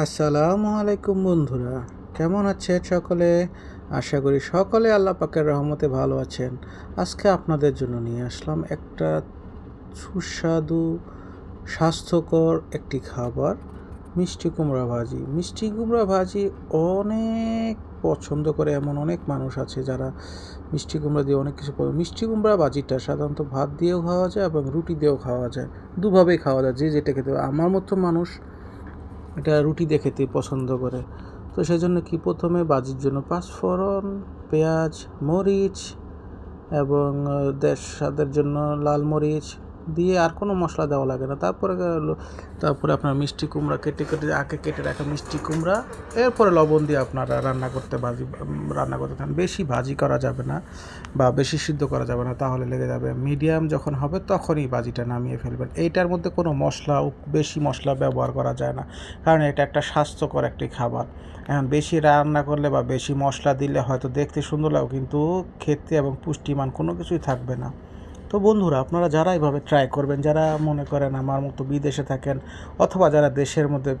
আসসালামু আলাইকুম বন্ধুরা, কেমন আছেন সকলে? আশা করি সকলে আল্লাহ পাকের রহমতে ভালো আছেন। আজকে আপনাদের জন্য নিয়ে আসলাম একটা সুস্বাদু, স্বাস্থ্যকর একটি খাবার, মিষ্টি কুমড়া ভাজি। মিষ্টি কুমড়া ভাজি অনেক পছন্দ করে এমন অনেক মানুষ আছে যারা মিষ্টি কুমড়া দিয়ে অনেক কিছু মিষ্টি কুমড়া ভাজিটা সাধারণত ভাত দিয়েও খাওয়া যায় এবং রুটি দিয়েও খাওয়া যায়। দুভাবেই খাওয়া যায়, যে যেটা খেতে। আমার মতো মানুষ এটা রুটি দিয়ে খেতে পছন্দ করে। তো সেই জন্য কি প্রথমে বাজির জন্য পাঁচফোড়ন পেঁয়াজ, মরিচ এবং দেশ স্বাদের জন্য লাল মরিচ দিয়ে আর কোনো মশলা দেওয়া লাগে না। তারপরে তারপরে আপনার মিষ্টি কুমড়া কেটে কেটে, আগে কেটে রাখা মিষ্টি কুমড়া, এরপরে লবণ দিয়ে আপনারা রান্না করতে ভাজি, রান্না করতে থাকেন। বেশি ভাজি করা যাবে না বা বেশি সিদ্ধ করা যাবে না, তাহলে লেগে যাবে মিডিয়াম যখন হবে তখনই বাজিটা নামিয়ে ফেলবেন। এইটার মধ্যে কোনো মশলা বেশি মশলা ব্যবহার করা যায় না, কারণ এটা একটা স্বাস্থ্যকর একটি খাবার। এখন বেশি রান্না করলে বা বেশি মশলা দিলে হয়তো দেখতে সুন্দর লাগে, কিন্তু খেতে এবং পুষ্টিমান কোনো কিছুই থাকবে না। তো বন্ধুরা, আপনারা যারা এইভাবে ট্রাই করবেন, যারা মনে করেন আমার মতো বিদেশে থাকেন অথবা যারা দেশের মধ্যে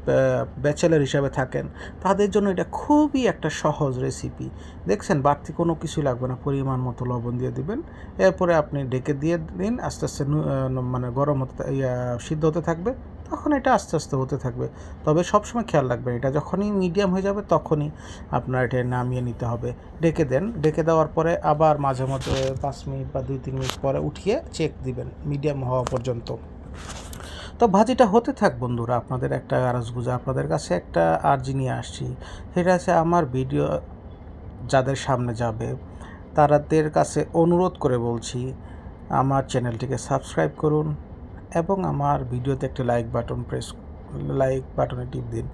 ব্যাচেলার হিসাবে থাকেন, তাদের জন্য এটা খুবই একটা সহজ রেসিপি দেখছেন, বাড়তি কোনো কিছু লাগবে না, পরিমাণ মতো লবণ দিয়ে দিবেন। এরপরে আপনি ঢেকে দিয়ে দিন, আস্তে আস্তে মানে গরম হতে সিদ্ধ হতে থাকবে, তখন এটা আস্তে আস্তে হতে থাকবে। তবে সবসময় খেয়াল রাখবেন, এটা যখনই মিডিয়াম হয়ে যাবে, তখনই আপনার এটা নামিয়ে নিতে হবে। ডেকে দেন, ডেকে দেওয়ার পরে আবার মাঝে মধ্যে পাঁচ মিনিট বা দুই তিন মিনিট পরে উঠিয়ে চেক দিবেন মিডিয়াম হওয়া পর্যন্ত। তো ভাজিটা হতে থাক বন্ধুরা, আপনাদের একটা আরজ আপনাদের কাছে একটা আর্জি নিয়ে আসছি। সেটা আছে আমার ভিডিও যাদের সামনে যাবে তাদের কাছে অনুরোধ করে বলছি, আমার চ্যানেলটিকে সাবস্ক্রাইব করুন এবং আমার ভিডিওতে একটা লাইক বাটন প্রেস লাইক বাটনে টিপ দিন।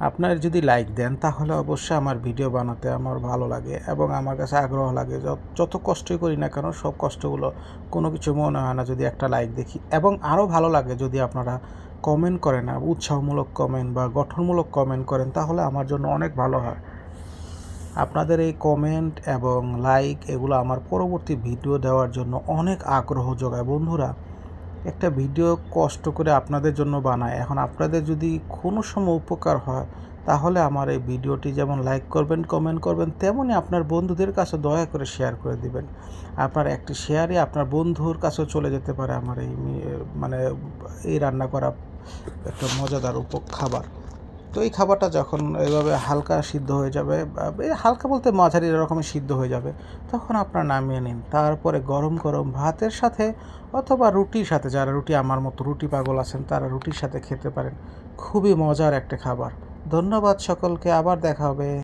আপনার যদি লাইক দেন, তাহলে অবশ্যই আমার ভিডিও বানাতে আমার ভালো লাগে এবং আমার কাছে আগ্রহ লাগে। যত- কষ্টই করি না কেন, সব কষ্টগুলো কোনো কিছু মনে হয় না যদি একটা লাইক দেখি। এবং আরও ভালো লাগে যদি আপনারা কমেন্ট করেন, উৎসাহমূলক কমেন্ট বা গঠনমূলক কমেন্ট করেন, তাহলে আমার জন্য অনেক ভালো হয়। আপনাদের এই কমেন্ট এবং লাইক এগুলো আমার পরবর্তী ভিডিও দেওয়ার জন্য অনেক আগ্রহ যোগায় বন্ধুরা একটা ভিডিও কষ্ট করে আপনাদের জন্য বানায়। এখন আপনাদের যদি কোনো সময় উপকার হয়, তাহলে আমার এই ভিডিওটি যেমন লাইক করবেন কমেন্ট করবেন তেমনই আপনার বন্ধুদের কাছে দয়া করে শেয়ার করে দিবেন। আপনার একটি শেয়ারে আপনার বন্ধুর কাছেও চলে যেতে পারে আমার এই মানে এই রান্না করা একটা মজাদার উপ খাবার। তো এই খাবারটা যখন এভাবে হালকা সিদ্ধ হয়ে যাবে হালকা বলতে মাঝারি এরকমই সিদ্ধ হয়ে যাবে, তখন আপনারা নামিয়ে নিন। তারপরে গরম গরম ভাতের সাথে অথবা রুটির সাথে, যারা রুটি আমার মতো রুটি পাগল আছেন, তারা রুটির সাথে খেতে পারেন। খুবই মজার একটা খাবার। ধন্যবাদ সকলকে, আবার দেখা হবে।